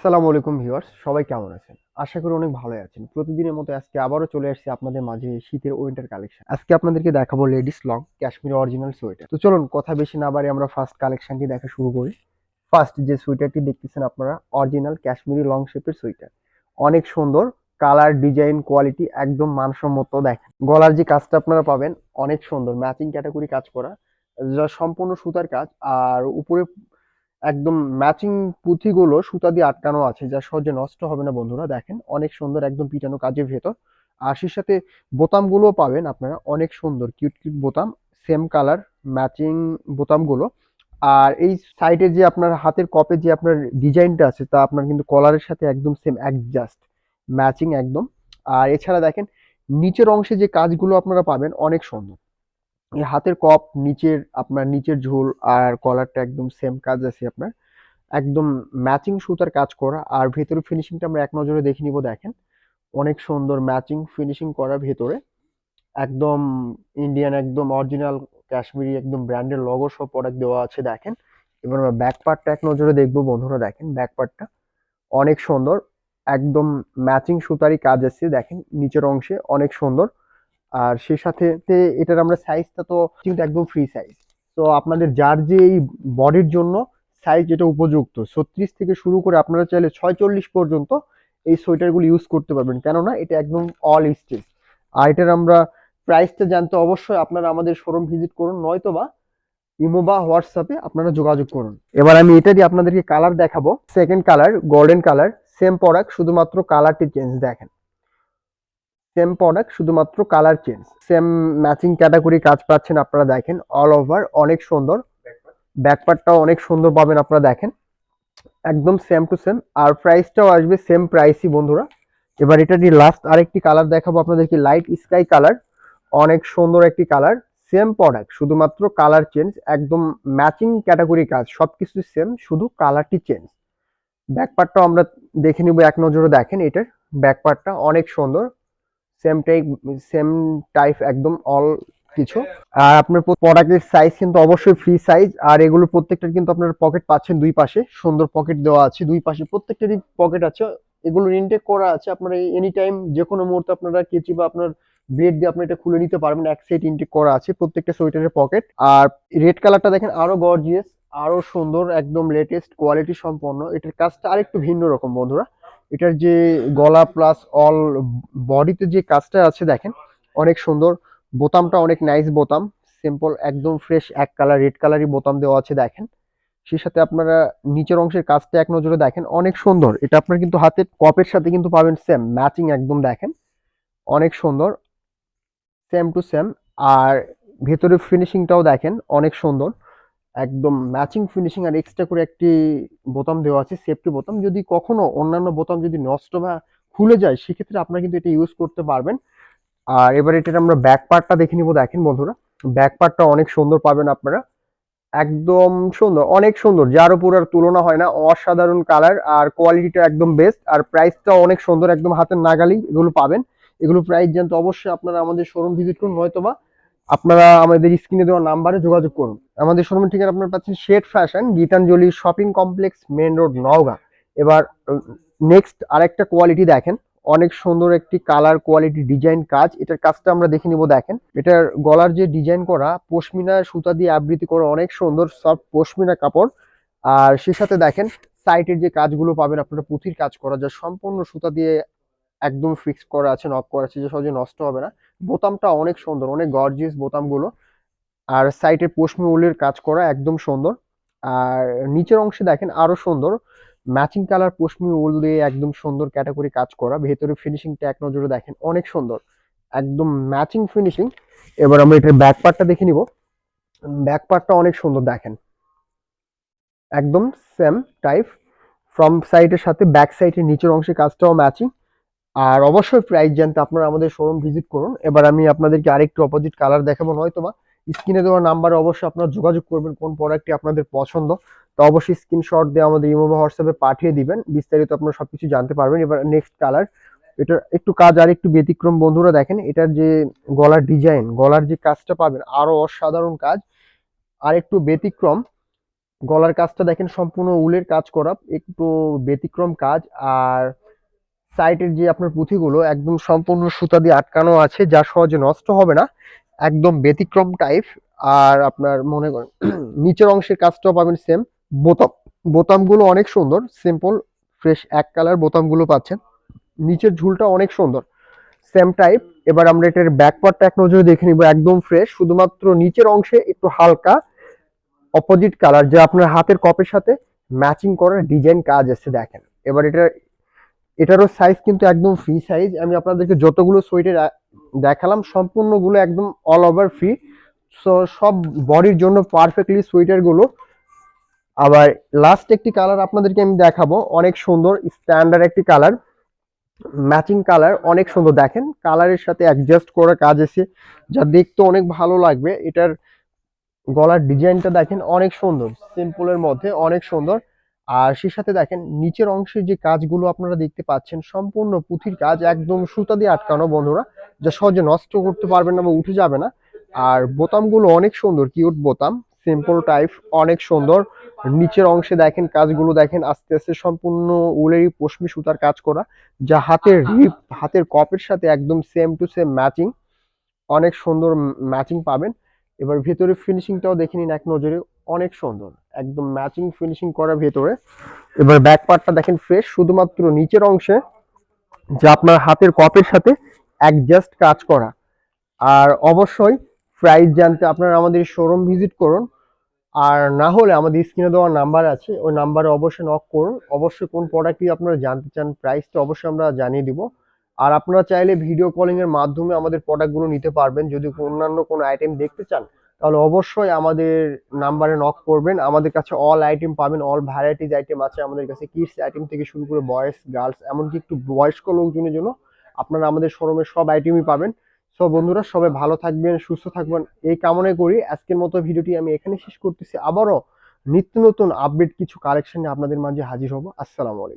আসসালামু আলাইকুম ভিউয়ার্স, সবাই কেমন আছেন? আশা করি অনেক ভালো আছেন। প্রতিদিনের মতো আজকে আবারও চলে আসছি আপনাদের মাঝে শীতের উইন্টার কালেকশন আজকে আপনাদেরকে দেখাবো ladies long Kashmir original sweater তো চলুন, কথা বেশি না বাড়ি আমরা ফার্স্ট কালেকশনটি দেখা শুরু করি। ফার্স্ট যে সোয়েটারটি দেখতেছেন আপনারা অরিজিনাল কাশ্মীরি লং শেপের সোয়েটার অনেক সুন্দর কালার ডিজাইন কোয়ালিটি একদম মানসম্মত দেখেন। গলার যে কাজটা আপনারা পাবেন, অনেক সুন্দর ম্যাচিং ক্যাটাগরি কাজ করা। যা সম্পূর্ণ সুতার কাজ, আর উপরে একদম ম্যাচিং পুঁথিগুলো সুতা দিয়ে আটকানো আছে, যা সহজে নষ্ট হবে না বন্ধুরা। দেখেন, অনেক সুন্দর একদম পিটানো কাজের ভেতর। সেই সাথে বোতামগুলো পাবেন আপনারা, অনেক সুন্দর কিউট কিউট বোতাম। সেম কালার ম্যাচিং বোতামগুলো। আর এই সাইডে যে আপনার হাতের কপে যে আপনার ডিজাইনটা আছে, তা আপনার কিন্তু কলারের সাথে একদম সেম অ্যাডজাস্ট ম্যাচিং একদম। আর এছাড়া দেখেন, নিচের অংশে যে কাজগুলো আপনারা পাবেন, অনেক সুন্দর। হাতের কপ, নিচের আপনার নিচের ঝোল আর কলারটা একদম সেম কাজ আছে আপনার। একদম ম্যাচিং সুতার কাজ করা। আর ভেতরে ফিনিশিংটা আমরা এক নজরে দেখে নিব, দেখেন। অনেক সুন্দর ম্যাচিং ফিনিশিং করা ভেতরে। একদম ইন্ডিয়ান একদম অরিজিনাল কাশ্মীরি একদম ব্র্যান্ডের লগো সব প্রোডাক্ট দেওয়া আছে, দেখেন। এবার আমরা ব্যাক পার্টটা এক নজরে দেখব, বন্ধুরা, দেখেন ব্যাক পার্টটা অনেক সুন্দর। একদম ম্যাচিং সুতারই কাজ আছে, দেখেন। নিচের অংশে অনেক সুন্দর। আর সেই সাথে এটার আমরা সাইজটা তো কিন্তু একদম ফ্রি সাইজ তো আপনাদের যার যে এই বডির জন্য সাইজ যেটা উপযুক্ত, ছত্রিশ থেকে শুরু করে আপনারা চাইলে ছয়চল্লিশ পর্যন্ত এই সোয়েটারগুলো ইউজ করতে পারবেন। কেননা এটা একদম অল স্টেজ আর এটার আমরা প্রাইসটা জানতে অবশ্যই আপনারা আমাদের শোরুম ভিজিট করুন, নয়তো বা ইমো বা হোয়াটসঅ্যাপে আপনারা যোগাযোগ করুন। এবার আমি এটা দিয়ে আপনাদেরকে কালার দেখাবো। Second colour golden colour same product শুধুমাত্র কালারটি চেঞ্জ দেখেন। সেম প্রোডাক্ট শুধুমাত্র colour change same matching category কাজ পাচ্ছেন আপনারা দেখেন অল ওভার অনেক সুন্দর। ব্যাকপার্টটাও অনেক সুন্দর পাবেন আপনারা দেখেন। একদম সেম টু সেম আর প্রাইসটাও আসবে সেম প্রাইসই বন্ধুরা। এবার এটা দিয়ে লাস্ট আরেকটি কালার দেখাবো আপনাদেরকে লাইট স্কাই কালার অনেক সুন্দর একটি কালার সেম প্রোডাক্ট শুধুমাত্র কালার চেঞ্জ একদম ম্যাচিং ক্যাটাগরি কাজ। সবকিছু সেম শুধু কালারটি চেঞ্জ ব্যাকপার্টটাও আমরা দেখে নিব, এক নজরে দেখেন এটার। ব্যাকপার্টটা অনেক সুন্দর। সেম টাইপ সেম টাইপ একদম অল কিছু। আর আপনার প্রোডাক্টের সাইজ কিন্তু অবশ্যই ফ্রি সাইজ আর এগুলো প্রত্যেকটার কিন্তু আপনার পকেট পাচ্ছেন দুই পাশে। সুন্দর পকেট দেওয়া আছে, দুই পাশে প্রত্যেকটারই পকেট আছে। এগুলো ইনটেক করা আছে আপনারা এনি টাইম যে কোনো মুহূর্তে আপনারা কেচি বা আপনার ব্লেড দিয়ে আপনি এটা খুলে নিতে পারবেন। এক সাইড ইনটেক করা আছে প্রত্যেকটা সোয়েটারের পকেট আর রেড কালারটা দেখেন, আরও গর্জিয়াস আরও সুন্দর, একদম লেটেস্ট কোয়ালিটি সম্পন্ন। এটার কাজটা আরেকটু ভিন্ন রকম, বন্ধুরা। এটার যে গলা প্লাস অল বডিতে যে কাজটা আছে দেখেন, অনেক সুন্দর। বোতামটা অনেক নাইস বোতাম। সিম্পল একদম ফ্রেশ এক কালার রেড কালারই বোতাম দেওয়া আছে দেখেন। সেই সাথে আপনারা নিচের অংশের কাজটা এক নজরে দেখেন, অনেক সুন্দর। এটা আপনার কিন্তু হাতের কপের সাথে কিন্তু পাবেন সেম ম্যাচিং একদম দেখেন। অনেক সুন্দর সেম টু সেম আর ভেতরে ফিনিশিংটাও দেখেন, অনেক সুন্দর। একদম ম্যাচিং ফিনিশিং আর এক্সট্রা করে একটি বোতাম দেওয়া আছে সেফটি বোতাম। যদি কখনো অন্যান্য বোতাম যদি নষ্ট বা খুলে যায়, সেক্ষেত্রে আপনারা কিন্তু এটা ইউজ করতে পারবেন। আর এবার এটার আমরা ব্যাক পার্টটা দেখে নিব, দেখেন বন্ধুরা। ব্যাক পার্টটা অনেক সুন্দর পাবেন আপনারা। একদম সুন্দর, অনেক সুন্দর। যার উপর আর তুলনা হয় না, অসাধারণ কালার আর কোয়ালিটিটা একদম বেস্ট আর প্রাইসটা অনেক সুন্দর, একদম হাতের নাগালি এগুলো পাবেন। এগুলো প্রাইস জানতে অবশ্যই আপনারা আমাদের শোরুম ভিজিট করুন, নয়তোবা আপনারা আমাদের স্ক্রিনে দেওয়া নাম্বারে যোগাযোগ করুন। আমাদের শোরুমের ঠিকানা আপনারা পাচ্ছেন shed fashion Gitanjali shopping complex main road Naogaon. এবার নেক্সট আরেকটা কোয়ালিটি দেখেন। অনেক সুন্দর একটি কালার কোয়ালিটি ডিজাইন কাজ। এটার কাজটা আমরা দেখে নিব, দেখেন। এটার গলার যে ডিজাইন করা, পশমিনা সুতা দিয়ে আবৃত্তি করা অনেক সুন্দর সফট পশমিনা কাপড়। আর সে সাথে দেখেন সাইটের যে কাজগুলো পাবেন আপনারা পুঁথির কাজ করা, যা সম্পূর্ণ সুতা দিয়ে একদম ফিক্স করা আছে নক করা আছে, যে সহজে নষ্ট হবে না। বোতামটা অনেক সুন্দর, অনেক গর্জিয়াস বোতামগুলো। আর সাইডে পশমি উলের কাজ করা একদম সুন্দর। আর নিচের অংশে দেখেন আরও সুন্দর। ম্যাচিং কালার পশমি উল দিয়ে একদম সুন্দর ক্যাটাগরি কাজ করা। ভেতরে ফিনিশিংটা এক নজরে দেখেন, অনেক সুন্দর। একদম ম্যাচিং ফিনিশিং এবার আমরা এটার ব্যাক পার্টটা দেখে নিব। ব্যাক পার্টটা অনেক সুন্দর দেখেন। একদম সেম টাইপ ফ্রম সাইডের সাথে ব্যাক সাইডের নিচের অংশে কাজটাও ম্যাচিং আর অবশ্যই প্রাইস জানতে আপনারা আমাদের শোরুম ভিজিট করুন। এবার আমি আপনাদেরকে আরেকটু অপোজিট কালার দেখাবো, নয়তো বা স্ক্রিনে দেওয়া নাম্বারে অবশ্যই আপনারা যোগাযোগ করবেন কোন প্রোডাক্টটি আপনাদের পছন্দ। তো অবশ্যই স্ক্রিনশট দিয়ে আমাদের ইমো বা হোয়াটসঅ্যাপে পাঠিয়ে দিবেন, বিস্তারিত আপনারা সবকিছু জানতে পারবেন। এবার নেক্সট কালার এটার একটু কাজ আর একটু ব্যতিক্রম বন্ধুরা দেখেন, এটার যে গলার ডিজাইন গলার যে কাজটা পাবেন, আরও অসাধারণ কাজ। আর একটু ব্যতিক্রম, গলার কাজটা দেখেন সম্পূর্ণ উলের কাজ করা, একটু ব্যতিক্রম কাজ। আর সাইডের যে আপনার পুঁথিগুলো একদম সম্পূর্ণ সুতা দিয়ে আটকানো আছে, যা সহজে নষ্ট হবে না। একদম ব্যতিক্রম টাইপ আর আপনার মনে করেন, নিচের অংশের কাজটাও পাবেন সেম বোতাম, বোতামগুলো অনেক সুন্দর সিম্পল ফ্রেশ এক কালার বোতামগুলো পাচ্ছেন। নিচের ঝুলটা অনেক সুন্দর সেম টাইপ এবার আমরা এটার ব্যাক পার্টটা এক নজরে দেখে নিব, একদম ফ্রেশ শুধুমাত্র নিচের অংশে একটু হালকা অপোজিট কালার যা আপনার হাতের কপের সাথে ম্যাচিং করার ডিজাইন কাজ আছে, দেখেন। এবার এটা এটারও সাইজ কিন্তু একদম ফ্রি সাইজ আমি আপনাদেরকে যতগুলো সোয়েটার দেখালাম, সম্পূর্ণগুলো একদম অল ওভার ফ্রি সো সব বডির জন্য পারফেক্টলি সোয়েটারগুলো আবার লাস্ট একটি কালার আপনাদেরকে আমি দেখাবো, অনেক সুন্দর স্ট্যান্ডার্ড একটি কালার ম্যাচিং কালার অনেক সুন্দর। দেখেন কালারের সাথে অ্যাডজাস্ট করা কাজ আছে, যা দেখতে অনেক ভালো লাগবে। এটার গলার ডিজাইনটা দেখেন, অনেক সুন্দর। সিম্পলের মধ্যে অনেক সুন্দর। আর সেই সাথে দেখেন, নিচের অংশের যে কাজগুলো আপনারা দেখতে পাচ্ছেন, সম্পূর্ণ পুঁথির কাজ একদম সুতা দিয়ে আটকানো, বন্ধুরা। যা সহজে নষ্ট করতে পারবেন না বা উঠে যাবে না। আর বোতামগুলো অনেক সুন্দর, কিউট বোতাম সিম্পল টাইপ অনেক সুন্দর। নিচের অংশে দেখেন, কাজগুলো দেখেন, আস্তে আস্তে সম্পূর্ণ উলেরই পশমি সুতার কাজ করা, যা হাতের রিপ হাতের কপের সাথে একদম সেম টু সেম ম্যাচিং অনেক সুন্দর ম্যাচিং পাবেন। এবার ভেতরে ফিনিশিংটাও দেখে নিন এক নজরে, অনেক সুন্দর। একদম ম্যাচিং ফিনিশিং করা ভেতরে। এবার ব্যাক পার্টটা দেখেন ফ্রেশ শুধুমাত্র নিচের অংশে যা আপনার হাতের কপের সাথে অ্যাডজাস্ট কাজ করা। আর অবশ্যই প্রাইস জানতে আপনারা আমাদের শোরুম ভিজিট করুন। আর না হলে আমাদের স্ক্রিনে দেওয়া নাম্বার আছে, ওই নাম্বারে অবশ্যই নক করুন। অবশ্যই কোন প্রোডাক্টটি আপনারা জানতে চান প্রাইসটা অবশ্যই আমরা জানিয়ে দিব। আর আপনারা চাইলে ভিডিও কলিং এর মাধ্যমে আমাদের প্রোডাক্টগুলো নিতে পারবেন। যদি অন্যান্য কোনো আইটেম দেখতে চান তাহলে অবশ্যই আমাদের নাম্বারে নক করবেন। আমাদের কাছে অল আইটেম পাবেন অল ভ্যারাইটিজ আইটেম আছে আমাদের কাছে কিডস আইটেম থেকে শুরু করে বয়েজ গার্লস এমনকি একটু বয়স্ক লোকজনের জন্য আপনারা আমাদের শোরুমের সব আইটেমই পাবেন। সো বন্ধুরা, সবাই ভালো থাকবেন, সুস্থ থাকবেন। এই কামনাই করি। আজকের মতো ভিডিওটি আমি এখানে শেষ করতেছি। আবারও নিত্য নতুন আপডেট কিছু কালেকশন নিয়ে আপনাদের মাঝে হাজির হব। আসসালামু আলাইকুম।